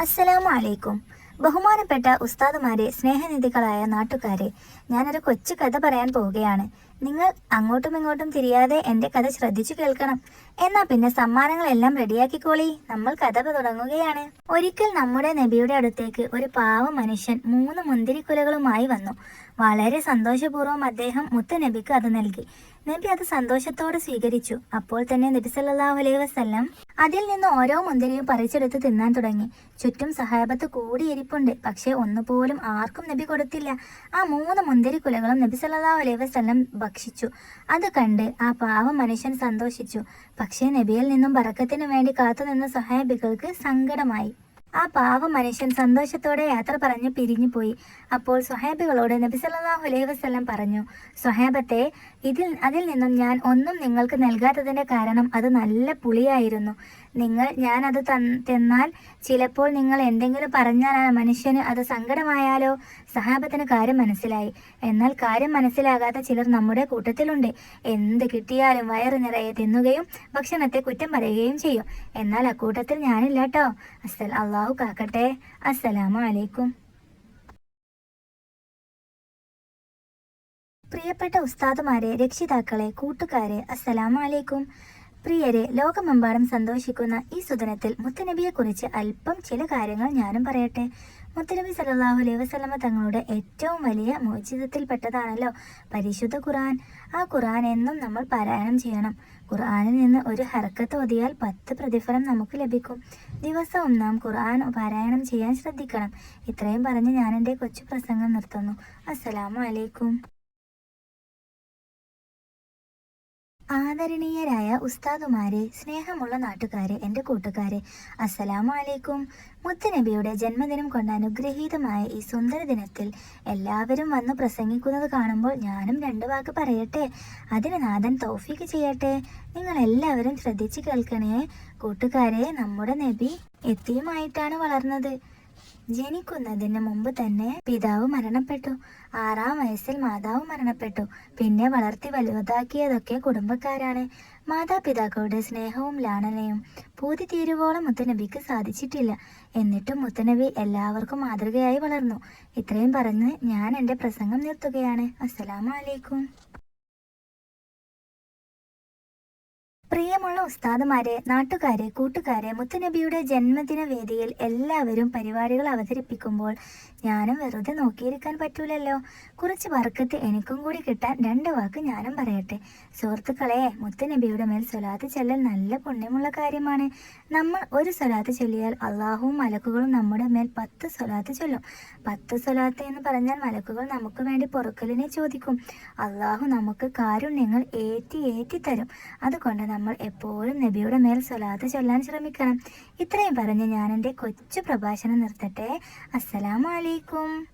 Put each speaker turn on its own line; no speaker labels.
അസ്സലാമു അലൈക്കും ബഹുമാനപ്പെട്ട ഉസ്താദുമാരെ സ്നേഹനിധികളായ നാട്ടുകാരെ ഞാനൊരു കൊച്ചു കഥ പറയാൻ പോവുകയാണ്. നിങ്ങൾ അങ്ങോട്ടും ഇങ്ങോട്ടും തിരിയാതെ എന്റെ കഥ ശ്രദ്ധിച്ചു കേൾക്കണം. എന്നാ പിന്നെ സമ്മാനങ്ങളെല്ലാം റെഡിയാക്കിക്കോളി. നമ്മൾ കഥ തുടങ്ങുകയാണ്. ഒരിക്കൽ നമ്മുടെ നബിയുടെ അടുത്തേക്ക് ഒരു പാവ മനുഷ്യൻ മൂന്ന് മുന്തിരിക്കുലകളുമായി വന്നു. വളരെ സന്തോഷപൂർവം അദ്ദേഹം മുത്ത നബിക്ക് അത് നൽകി. നബി അത് സന്തോഷത്തോടെ സ്വീകരിച്ചു. അപ്പോൾ തന്നെ നബി സല്ലല്ലാഹു അലൈഹി വസല്ലം അതിൽ നിന്ന് ഓരോ മുന്തിരിയും പറിച്ചെടുത്ത് തിന്നാൻ തുടങ്ങി. ചുറ്റും സഹാബത്ത് കൂടിയിരിപ്പുണ്ട്. പക്ഷേ ഒന്നുപോലും ആർക്കും നബി കൊടുത്തില്ല. ആ മൂന്ന് മുന്തിരിക്കുലകളും നബി സല്ലല്ലാഹു അലൈഹി വസല്ലം ഭക്ഷിച്ചു. അത് കണ്ട് ആ പാവ മനുഷ്യൻ സന്തോഷിച്ചു. പക്ഷേ നബിയിൽ നിന്നും ബറക്കത്തിന് വേണ്ടി കാത്തുനിന്ന സഹാബികൾക്ക് സങ്കടമായി. ആ പാവ മനുഷ്യൻ സന്തോഷത്തോടെ യാത്ര പറഞ്ഞു പിരിഞ്ഞു പോയി അപ്പോൾ സ്വഹാബികളോട് നബി സല്ലല്ലാഹു അലൈഹി വസല്ലം പറഞ്ഞു സ്വഹാബത്തെ ഇതിൽ അതിൽ നിന്നും ഞാൻ ഒന്നും നിങ്ങൾക്ക് നൽകാത്തതിന്റെ കാരണം അത് നല്ല പുളിയായിരുന്നു. നിങ്ങൾ ഞാനത് തന്നാൽ ചിലപ്പോൾ നിങ്ങൾ എന്തെങ്കിലും പറഞ്ഞാൽ ആ മനുഷ്യന് അത് സങ്കടമായാലോ? സഹാബത്തിന് കാര്യം മനസ്സിലായി. എന്നാൽ കാര്യം മനസ്സിലാകാത്ത ചിലർ നമ്മുടെ കൂട്ടത്തിലുണ്ട്. എന്ത് കിട്ടിയാലും വയറ് നിറയെ തിന്നുകയും ഭക്ഷണത്തെ കുറ്റം പറയുകയും ചെയ്യും. എന്നാൽ അക്കൂട്ടത്തിൽ ഞാനില്ല കേട്ടോ അസ്സൽ അള്ളാഹു കാക്കട്ടെ. അസ്സലാമു അലൈക്കും പ്രിയപ്പെട്ട ഉസ്താദുമാരെ രക്ഷിതാക്കളെ കൂട്ടുകാരെ അസ്സലാമു അലൈക്കും പ്രിയരെ ലോകമെമ്പാടും സന്തോഷിക്കുന്ന ഈ സുദിനത്തിൽ മുത്തനബിയെക്കുറിച്ച് അല്പം ചില കാര്യങ്ങൾ ഞാനും പറയട്ടെ. മുത്തനബി സല്ലല്ലാഹു അലൈഹി വസ്ലമ തങ്ങളുടെ ഏറ്റവും വലിയ മോചിതത്തിൽപ്പെട്ടതാണല്ലോ പരിശുദ്ധ ഖുർആൻ. ആ ഖുർആൻ എന്നും നമ്മൾ പാരായണം ചെയ്യണം. ഖുർആനിൽ നിന്ന് ഒരു ഹർക്കത്ത് ഓതിയാൽ പത്ത് പ്രതിഫലം നമുക്ക് ലഭിക്കും. ദിവസവും നാം ഖുർആൻ പാരായണം ചെയ്യാൻ ശ്രദ്ധിക്കണം. ഇത്രയും പറഞ്ഞ് ഞാൻ എന്റെ കൊച്ചു പ്രസംഗം നിർത്തുന്നു. അസ്സലാമു അലൈക്കും. ആദരണീയരായ ഉസ്താദുമാരെ സ്നേഹമുള്ള നാട്ടുകാരെ എന്റെ കൂട്ടുകാരെ അസ്സലാമു അലൈക്കും മുത്തനബിയുടെ ജന്മദിനം കൊണ്ട് അനുഗ്രഹീതമായ ഈ സുന്ദര ദിനത്തിൽ എല്ലാവരും വന്ന് പ്രസംഗിക്കുന്നത് കാണുമ്പോൾ ഞാനും രണ്ട് വാക്ക് പറയട്ടെ? അതിന് നാഥൻ തൗഫീക്ക് ചെയ്യട്ടെ? നിങ്ങൾ എല്ലാവരും ശ്രദ്ധിച്ചു കേൾക്കണേ. കൂട്ടുകാരെ നമ്മുടെ നബി എത്തിയുമായിട്ടാണ് വളർന്നത്. ജനിക്കുന്നതിന് മുമ്പ് തന്നെ പിതാവ് മരണപ്പെട്ടു. ആറാം വയസ്സിൽ മാതാവ് മരണപ്പെട്ടു. പിന്നെ വളർത്തി വലുതാക്കിയതൊക്കെ കുടുംബക്കാരാണ്. മാതാപിതാക്കളുടെ സ്നേഹവും ലാളനയും പൂതി തീരുവോളം മുത്തനബിക്ക് സാധിച്ചിട്ടില്ല. എന്നിട്ടും മുത്തനബി എല്ലാവർക്കും മാതൃകയായി വളർന്നു. ഇത്രയും പറഞ്ഞ് ഞാൻ എന്റെ പ്രസംഗം നിർത്തുകയാണ്. അസ്സലാമു പ്രിയമുള്ള ഉസ്താദുമാരെ നാട്ടുകാരെ കൂട്ടുകാരെ മുത്തുനബിയുടെ ജന്മദിന വേദിയിൽ എല്ലാവരും പരിപാടികൾ അവതരിപ്പിക്കുമ്പോൾ ഞാനും വെറുതെ നോക്കിയിരിക്കാൻ പറ്റൂലല്ലോ. കുറച്ച് വർക്കത്ത് എനിക്കും കൂടി കിട്ടാൻ രണ്ട് വാക്ക് ഞാനും പറയട്ടെ. സുഹൃത്തുക്കളെ മുത്തുനബിയുടെ മേൽ സ്വലാത്ത് ചൊല്ലൽ നല്ല പുണ്യമുള്ള കാര്യമാണ്. നമ്മൾ ഒരു സ്വലാത്ത് ചൊല്ലിയാൽ അള്ളാഹുവും മലക്കുകളും നമ്മുടെ മേൽ പത്ത് സ്വലാത്ത് ചൊല്ലും. പത്ത് സ്വലാത്ത് എന്ന് പറഞ്ഞാൽ മലക്കുകൾ നമുക്ക് വേണ്ടി പൊറുക്കലിനെ ചോദിക്കും. അള്ളാഹു നമുക്ക് കാരുണ്യങ്ങൾ ഏറ്റി ഏറ്റി തരും. അതുകൊണ്ട് നമ്മൾ എപ്പോഴും നബിയുടെ മേൽ സ്വലാത്ത് ചൊല്ലാൻ ശ്രമിക്കണം. ഇത്രയും പറഞ്ഞ് ഞാൻ എന്റെ കൊച്ചു പ്രഭാഷണം നിർത്തട്ടെ. അസ്സലാമു അലൈക്കും.